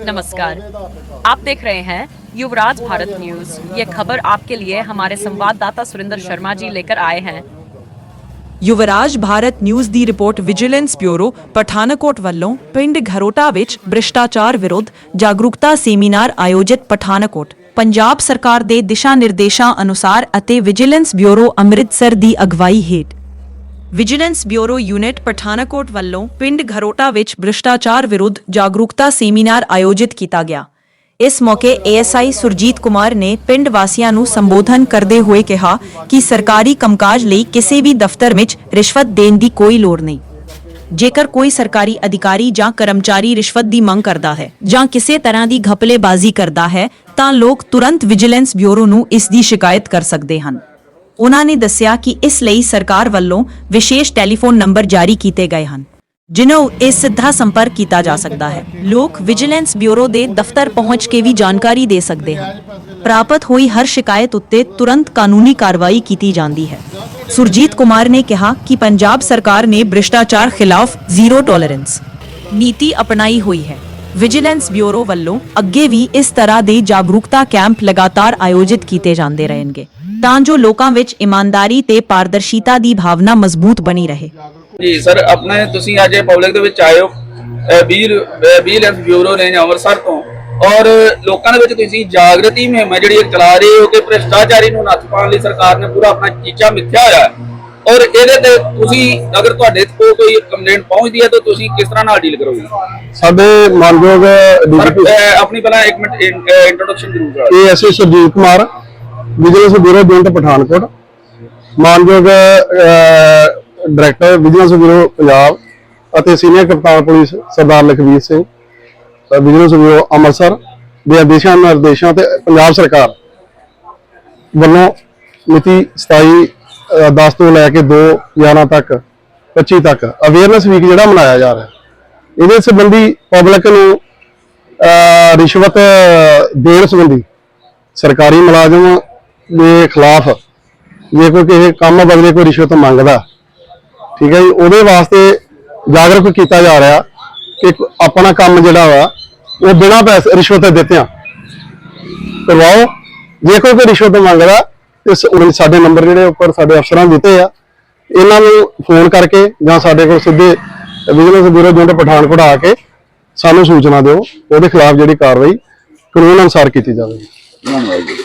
नमस्कार आप देख रहे हैं युवराज भारत न्यूज ये खबर आपके लिए हमारे संवाददाता सुरेंद्र शर्मा जी लेकर आए हैं ਯੁਵਰਾਜ ਭਾਰਤ ਨਿਊਜ਼ ਦੀ ਰਿਪੋਰਟ ਵਿਜੀਲੈਂਸ ਬਿਊਰੋ ਪਠਾਨਕੋਟ ਵੱਲੋਂ ਪਿੰਡ ਘਰੋਟਾ ਵਿੱਚ ਭ੍ਰਿਸ਼ਟਾਚਾਰ ਵਿਰੁੱਧ ਜਾਗਰੂਕਤਾ ਸੈਮੀਨਾਰ ਆਯੋਜਿਤ ਪਠਾਨਕੋਟ ਪੰਜਾਬ ਸਰਕਾਰ ਦੇ ਦਿਸ਼ਾ ਨਿਰਦੇਸ਼ਾਂ ਅਨੁਸਾਰ ਅਤੇ ਵਿਜੀਲੈਂਸ ਬਿਊਰੋ ਅੰਮ੍ਰਿਤਸਰ ਦੀ ਅਗਵਾਈ ਹੇਠ ਵਿਜੀਲੈਂਸ ਬਿਊਰੋ ਯੂਨਿਟ ਪਠਾਨਕੋਟ ਵੱਲੋਂ ਪਿੰਡ ਘਰੋਟਾ ਵਿੱਚ ਭ੍ਰਿਸ਼ਟਾਚਾਰ ਵਿਰੁੱਧ ਜਾਗਰੂਕਤਾ ਸੈਮੀਨਾਰ ਆਯੋਜਿਤ ਕੀਤਾ ਗਿਆ। ਇਸ ਮੌਕੇ ਏਐਸਆਈ ਸੁਰਜੀਤ ਕੁਮਾਰ ਨੇ ਪਿੰਡ ਵਾਸੀਆਂ ਨੂੰ ਸੰਬੋਧਨ ਕਰਦੇ ਹੋਏ ਕਿਹਾ ਕਿ ਸਰਕਾਰੀ ਕੰਮਕਾਜ ਲਈ ਕਿਸੇ ਵੀ ਦਫ਼ਤਰ ਵਿੱਚ ਰਿਸ਼ਵਤ ਦੇਣ ਦੀ ਕੋਈ ਲੋੜ ਨਹੀਂ। ਜੇਕਰ ਕੋਈ ਸਰਕਾਰੀ ਅਧਿਕਾਰੀ ਜਾਂ ਕਰਮਚਾਰੀ ਰਿਸ਼ਵਤ ਦੀ ਮੰਗ ਕਰਦਾ ਹੈ ਜਾਂ ਕਿਸੇ ਤਰ੍ਹਾਂ ਦੀ ਘਪਲੇਬਾਜ਼ੀ ਕਰਦਾ ਹੈ, ਤਾਂ ਲੋਕ ਤੁਰੰਤ ਵਿਜੀਲੈਂਸ ਬਿਊਰੋ ਨੂੰ ਇਸ ਦੀ ਸ਼ਿਕਾਇਤ ਕਰ ਸਕਦੇ ਹਨ। ਉਨ੍ਹਾਂ ਨੇ ਦੱਸਿਆ ਕਿ ਇਸ ਲਈ ਸਰਕਾਰ ਵੱਲੋਂ ਵਿਸ਼ੇਸ਼ ਟੈਲੀਫੋਨ ਨੰਬਰ ਜਾਰੀ ਕੀਤੇ ਗਏ ਹਨ, ਜਿਨ੍ਹਾਂ ਉੱਤੇ ਸਿੱਧਾ ਸੰਪਰਕ ਕੀਤਾ ਜਾ ਸਕਦਾ ਹੈ। ਲੋਕ ਵਿਜੀਲੈਂਸ ਬਿਊਰੋ ਦੇ ਦਫ਼ਤਰ ਪਹੁੰਚ ਕੇ ਵੀ ਜਾਣਕਾਰੀ ਦੇ ਸਕਦੇ ਹਨ। ਪ੍ਰਾਪਤ ਹੋਈ ਹਰ ਸ਼ਿਕਾਇਤ ਉੱਤੇ ਤੁਰੰਤ ਕਾਨੂੰਨੀ ਕਾਰਵਾਈ ਕੀਤੀ ਜਾਂਦੀ ਹੈ। ਸੁਰਜੀਤ ਕੁਮਾਰ ਨੇ ਕਿਹਾ ਕਿ ਪੰਜਾਬ ਸਰਕਾਰ ਨੇ ਭ੍ਰਿਸ਼ਟਾਚਾਰ ਖਿਲਾਫ ਜ਼ੀਰੋ ਟੋਲਰੈਂਸ ਨੀਤੀ ਅਪਣਾਈ ਹੋਈ ਹੈ। ਵਿਜੀਲੈਂਸ ਬਿਊਰੋ ਵੱਲੋਂ ਅੱਗੇ ਵੀ ਇਸ ਤਰ੍ਹਾਂ ਦੇ ਜਾਗਰੂਕਤਾ ਕੈਂਪ ਲਗਾਤਾਰ ਆਯੋਜਿਤ ਕੀਤੇ ਜਾਂਦੇ ਰਹਿਣਗੇ। ਤਾਂ ਜੋ ਲੋਕਾਂ ਵਿੱਚ ਇਮਾਨਦਾਰੀ ਤੇ ਪਾਰਦਰਸ਼ੀਤਾ ਦੀ ਭਾਵਨਾ ਮਜ਼ਬੂਤ ਬਣੀ ਰਹੇ। ਜੀ ਸਰ ਆਪਣੇ ਤੁਸੀਂ ਅੱਜ ਪਬਲਿਕ ਦੇ ਵਿੱਚ ਆਏ ਹੋ ਵਿਜੀਲੈਂਸ ਬਿਊਰੋ ਨੇ ਅੰਮ੍ਰਿਤਸਰ ਤੋਂ। ਔਰ ਲੋਕਾਂ ਦੇ ਵਿੱਚ ਤੁਸੀਂ ਜਾਗਰਤੀ ਮੁਹਿੰਮ ਜਿਹੜੀ ਇਹ ਚਲਾ ਰਹੇ ਹੋ ਕਿ ਭ੍ਰਿਸ਼ਟਾਚਾਰੀ ਨੂੰ ਨੱਥ ਪਾਉਣ ਲਈ ਸਰਕਾਰ ਨੇ ਪੂਰਾ ਆਪਣਾ ਚੀਚਾ ਮਿੱਥਿਆ ਹੋਇਆ ਹੈ। ਔਰ ਇਹਦੇ ਤੇ ਤੁਸੀਂ ਅਗਰ ਤੁਹਾਡੇ ਕੋਲ ਕੋਈ ਕੰਪਲੇਂਟ ਪਹੁੰਚਦੀ ਹੈ ਤਾਂ ਤੁਸੀਂ ਕਿਸ ਤਰ੍ਹਾਂ ਨਾਲ ਡੀਲ ਕਰੋਗੇ? ਸਾਡੇ ਮਾਨਯੋਗ ਡੀਜੀਪੀ ਆਪਣੀ ਪਹਿਲਾਂ ਇੱਕ ਮਿੰਟ ਇੰਟਰੋਡਕਸ਼ਨ ਜ਼ਰੂਰ ਕਰਾ ASA Surjit Kumar vigilance bureau joint Pathankot. ਮਾਨਯੋਗ ਡਾਇਰੈਕਟਰ ਵਿਜੀਲੈਂਸ ਬਿਊਰੋ ਪੰਜਾਬ ਅਤੇ ਸੀਨੀਅਰ ਕਪਤਾਨ police Sardar Lakhvir Singh vigilance bureau Amritsar ਦੇ ਆਦੇਸ਼ਾਂ ਨਿਰਦੇਸ਼ਾਂ ਤੇ ਪੰਜਾਬ ਸਰਕਾਰ ਵੱਲੋਂ ਮਿਤੀ 27 ਅਹ, 10 ਤੋਂ ਲੈ ਕੇ 2 11 ਤੱਕ 25 ਤੱਕ ਅਵੇਅਰਨੈਸ ਵੀਕ ਜਿਹੜਾ ਮਨਾਇਆ ਜਾ ਰਿਹਾ। ਇਹਦੇ ਸੰਬੰਧੀ ਪਬਲਿਕ ਨੂੰ ਰਿਸ਼ਵਤ ਦੇਣ ਸੰਬੰਧੀ ਸਰਕਾਰੀ ਮੁਲਾਜ਼ਮ ਦੇ ਖਿਲਾਫ ਜੇ ਕੋਈ ਕਿਸੇ ਕੰਮ ਬਦਲੇ ਕੋਈ ਰਿਸ਼ਵਤ ਮੰਗਦਾ, ਠੀਕ ਹੈ ਜੀ, ਉਹਦੇ ਵਾਸਤੇ ਜਾਗਰੂਕ ਕੀਤਾ ਜਾ ਰਿਹਾ ਕਿ ਆਪਣਾ ਕੰਮ ਜਿਹੜਾ ਵਾ, ਉਹ ਬਿਨਾਂ ਪੈਸੇ ਰਿਸ਼ਵਤ ਦਿੱਤਿਆਂ ਕਰਵਾਓ। ਜੇ ਕੋਈ ਕੋਈ ਰਿਸ਼ਵਤ ਮੰਗਦਾ, ਤੇ ਸ- ਉਹ ਸਾਡੇ ਨੰਬਰ ਜਿਹੜੇ ਉੱਪਰ ਸਾਡੇ ਅਫਸਰਾਂ ਨੇ ਦਿੱਤੇ ਆ, ਇਹਨਾਂ ਨੂੰ ਫੋਨ ਕਰਕੇ ਜਾਂ ਸਾਡੇ ਕੋਲ ਸਿੱਧੇ ਵਿਜੀਲੈਂਸ ਬਿਊਰੋ ਜੁੰਡ ਪਠਾਨਕੋਟ ਆ ਕੇ ਸਾਨੂੰ ਸੂਚਨਾ ਦਿਓ, ਉਹਦੇ ਖਿਲਾਫ ਜਿਹੜੀ ਕਾਰਵਾਈ ਕਾਨੂੰਨ ਅਨੁਸਾਰ ਕੀਤੀ ਜਾਵੇਗੀ। ਧੰਨਵਾਦ ਜੀ।